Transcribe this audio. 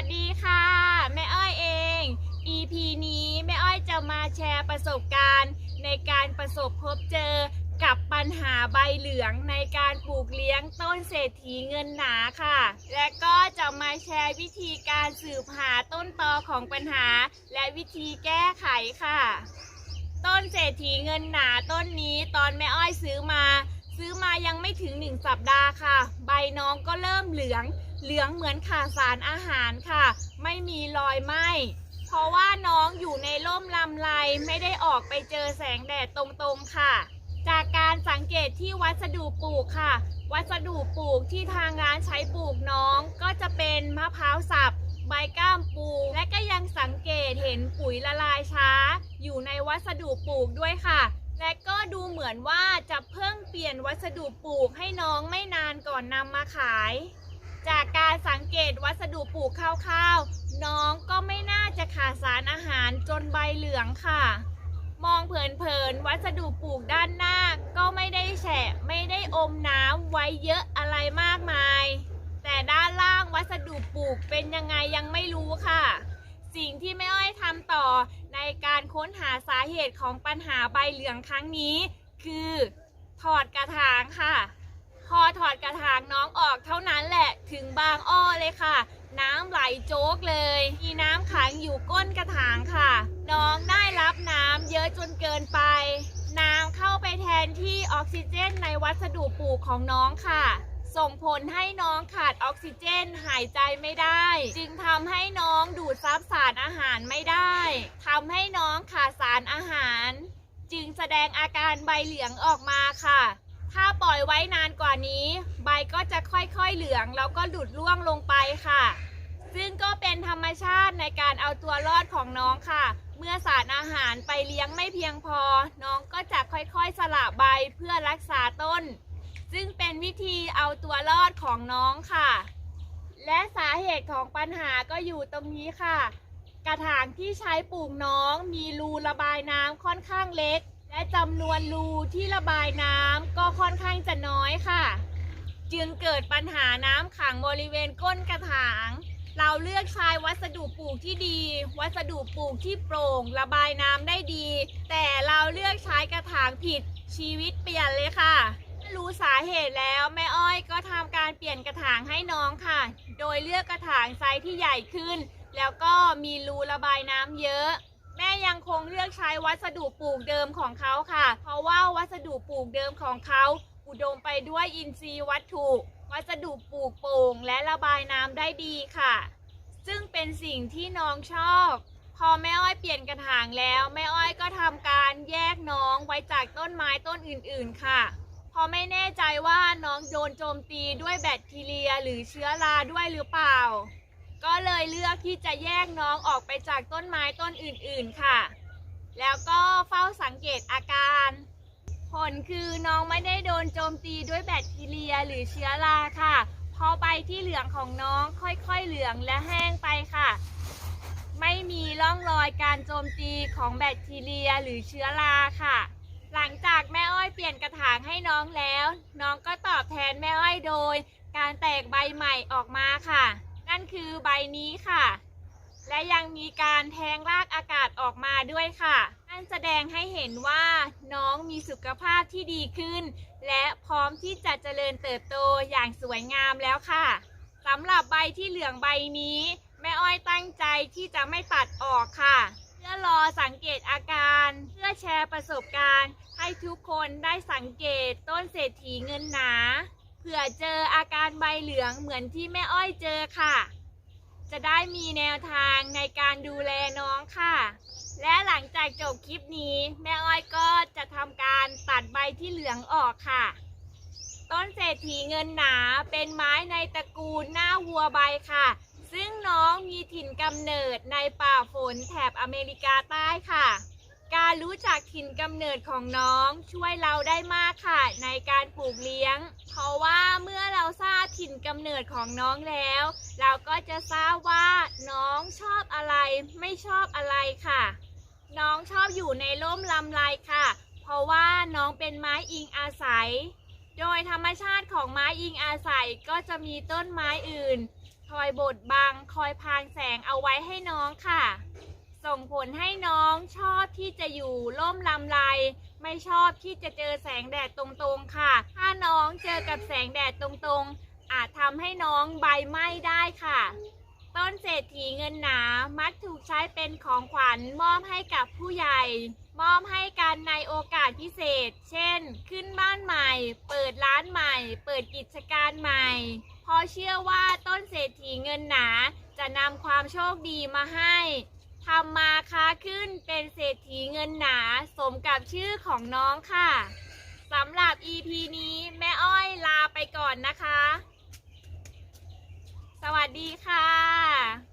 วัสดีค่ะ แม่อ้อยเอง EP นี้แม่อ้อยจะมาแชร์ประสบการณ์ในการประสบพบเจอกับปัญหาใบเหลืองในการปลูกเลี้ยงต้นเศรษฐีเงินหนาค่ะ และก็จะมาแชร์วิธีการสืบหาต้นตอของปัญหา และวิธีแก้ไขค่ะ ต้นเศรษฐีเงินหนาต้นนี้ตอนแม่อ้อยซื้อมา ซื้อมายังไม่ถึงหนึ่งสัปดาห์ค่ะ ใบน้องก็เริ่มเหลือง เหลืองเหมือนขาดสารอาหารค่ะ ไม่มีรอยไหม้เพราะว่าน้องอยู่ในร่มลำไรไม่ได้ออกไปเจอแสงแดดตรงๆค่ะ จากการสังเกตที่วัสดุปลูกค่ะ วัสดุปลูกที่ทางร้านใช้ปลูกน้อง ก็จะเป็นมะพร้าวสับใบก้ามปู และก็ยังสังเกตเห็นปุ๋ยละลายช้า อยู่ในวัสดุปลูกด้วยค่ะ และก็ดูเหมือนว่าจะเพิ่งเปลี่ยนวัสดุปลูกให้น้องไม่นานก่อนนำมาขาย จากการสังเกตวัสดุปลูกคร่าวๆน้องก็ไม่น่าจะขาดสารอาหารจนใบเหลืองค่ะ มองเผินๆวัสดุปลูกด้านหน้าก็ไม่ได้แฉะไม่ได้อมน้ำไว้เยอะอะไรมากมาย แต่ด้านล่างวัสดุปลูกเป็นยังไงยังไม่รู้ค่ะ สิ่งที่แม่อ้อยทำต่อในการค้นหาสาเหตุของปัญหาใบเหลืองครั้งนี้ คือ ถอดกระถางค่ะ ถอดกระถางน้องออกเท่านั้นแหละถึงบางอ้อเลยค่ะ น้ำไหลโจ๊กเลย มีน้ำขังอยู่ก้นกระถางค่ะ น้องได้รับน้ำเยอะจนเกินไป น้ำเข้าไปแทนที่ออกซิเจนในวัสดุปลูกของน้องค่ะส่งผลให้น้องขาดออกซิเจนหายใจไม่ได้ จึงทำให้น้องดูดซับสารอาหารไม่ได้ทำให้น้องขาดสารอาหาร จึงแสดงอาการใบเหลืองออกมาค่ะ ถ้าปล่อยไว้นานกว่านี้ ใบก็จะค่อยๆเหลืองแล้วก็หลุดร่วงลงไปค่ะ ซึ่งก็เป็นธรรมชาติในการเอาตัวรอดของน้องค่ะ เมื่อสารอาหารไปเลี้ยงไม่เพียงพอ น้องก็จะค่อยๆสละใบเพื่อรักษาต้น ซึ่งเป็นวิธีเอาตัวรอดของน้องค่ะ และสาเหตุของปัญหาก็อยู่ตรงนี้ค่ะ กระถางที่ใช้ปลูกน้องมีรูระบายน้ำค่อนข้างเล็ก และจำนวนรูที่ระบายน้ำก็ค่อนข้างจะน้อยค่ะ จึงเกิดปัญหาน้ำขังบริเวณก้นกระถาง เราเลือกใช้วัสดุปลูกที่ดี วัสดุปลูกที่โปร่ง ระบายน้ำได้ดี แต่เราเลือกใช้กระถางผิดชีวิตเปลี่ยนเลยค่ะรู้สาเหตุแล้วแม่อ้อยก็ทำการเปลี่ยนกระถางให้น้องค่ะ โดยเลือกกระถางไซส์ที่ใหญ่ขึ้น แล้วก็มีรูระบายน้ำเยอะ แม่ยังคงเลือกใช้วัสดุปลูกเดิมของเขาค่ะ เพราะว่าวัสดุปลูกเดิมของเขา อุดมไปด้วยอินทรีย์วัตถุ วัสดุปลูกโป่งและระบายน้ำได้ดีค่ะ ซึ่งเป็นสิ่งที่น้องชอบ พอแม่อ้อยเปลี่ยนกระถางแล้ว แม่อ้อยก็ทำการแยกน้องไว้จากต้นไม้ต้นอื่น ๆ ค่ะพอไม่แน่ใจว่าน้องโดนโจมตีด้วยแบคทีเรีย หรือเชื้อราด้วยหรือเปล่า ก็เลยเลือกที่จะแยกน้องออกไปจากต้นไม้ต้นอื่นๆค่ะ แล้วก็เฝ้าสังเกตอาการ ผลคือน้องไม่ได้โดนโจมตีด้วยแบคทีเรียหรือเชื้อราค่ะพอใบที่เหลืองของน้องค่อยๆเหลืองและแห้งไปค่ะ ไม่มีร่องรอยการโจมตีของแบคทีเรียหรือเชื้อราค่ะ หลังจากแม่อ้อยเปลี่ยนกระถางให้น้องแล้ว น้องก็ตอบแทนแม่อ้อยโดย การแตกใบใหม่ออกมาค่ะ นั่นคือใบนี้ค่ะ และยังมีการแทงรากอากาศออกมาด้วยค่ะนั่นแสดงให้เห็นว่าน้องมีสุขภาพที่ดีขึ้น และพร้อมที่จะเจริญเติบโตอย่างสวยงามแล้วค่ะสำหรับใบที่เหลืองใบนี้ แม่อ้อยตั้งใจที่จะไม่ตัดออกค่ะ เพื่อรอสังเกตอาการ เพื่อแชร์ประสบการณ์ ให้ทุกคนได้สังเกตต้นเศรษฐีเงินหนา เผื่อเจออาการใบเหลืองเหมือนที่แม่อ้อยเจอค่ะ จะได้มีแนวทางในการดูแลน้องค่ะ และหลังจากจบคลิปนี้ แม่อ้อยก็จะทำการตัดใบที่เหลืองออกค่ะ ต้นเศรษฐีเงินหนาเป็นไม้ในตระกูลหน้าวัวใบค่ะ ซึ่งน้องมีถิ่นกำเนิดในป่าฝนแถบอเมริกาใต้ค่ะ การรู้จักถิ่นกำเนิดของน้องช่วยเราได้มากค่ะ ในการปลูกเลี้ยง เพราะว่าเมื่อเราทราบถิ่นกำเนิดของน้องแล้ว เราก็จะทราบว่าน้องชอบอะไรไม่ชอบอะไรค่ะ น้องชอบอยู่ในร่มลำไรค่ะ เพราะว่าน้องเป็นไม้อิงอาศัย โดยธรรมชาติของไม้อิงอาศัยก็จะมีต้นไม้อื่น คอยบดบัง คอยพรางแสงเอาไว้ให้น้องค่ะ งผลให้น้องชอบที่จะอยู่ร่มลำไรไม่ชอบที่จะเจอแสงแดดตรงๆค่ะ ถ้าน้องเจอกับแสงแดดตรงๆ อาจทำให้น้องใบไหม้ได้ค่ะ ต้นเศรษฐีเงินหนา มักถูกใช้เป็นของขวัญมอบให้กับผู้ใหญ่ มอบให้กันในโอกาสพิเศษ เช่น ขึ้นบ้านใหม่ เปิดร้านใหม่ เปิดกิจการใหม่เพราะเชื่อว่าต้นเศรษฐีเงินหนาจะนำความโชคดีมาให้ ทำมาค้าขึ้นเป็นเศรษฐีเงินหนาสมกับชื่อของน้องค่ะสำหรับ EP นี้แม่อ้อยลาไปก่อนนะคะ สวัสดีค่ะ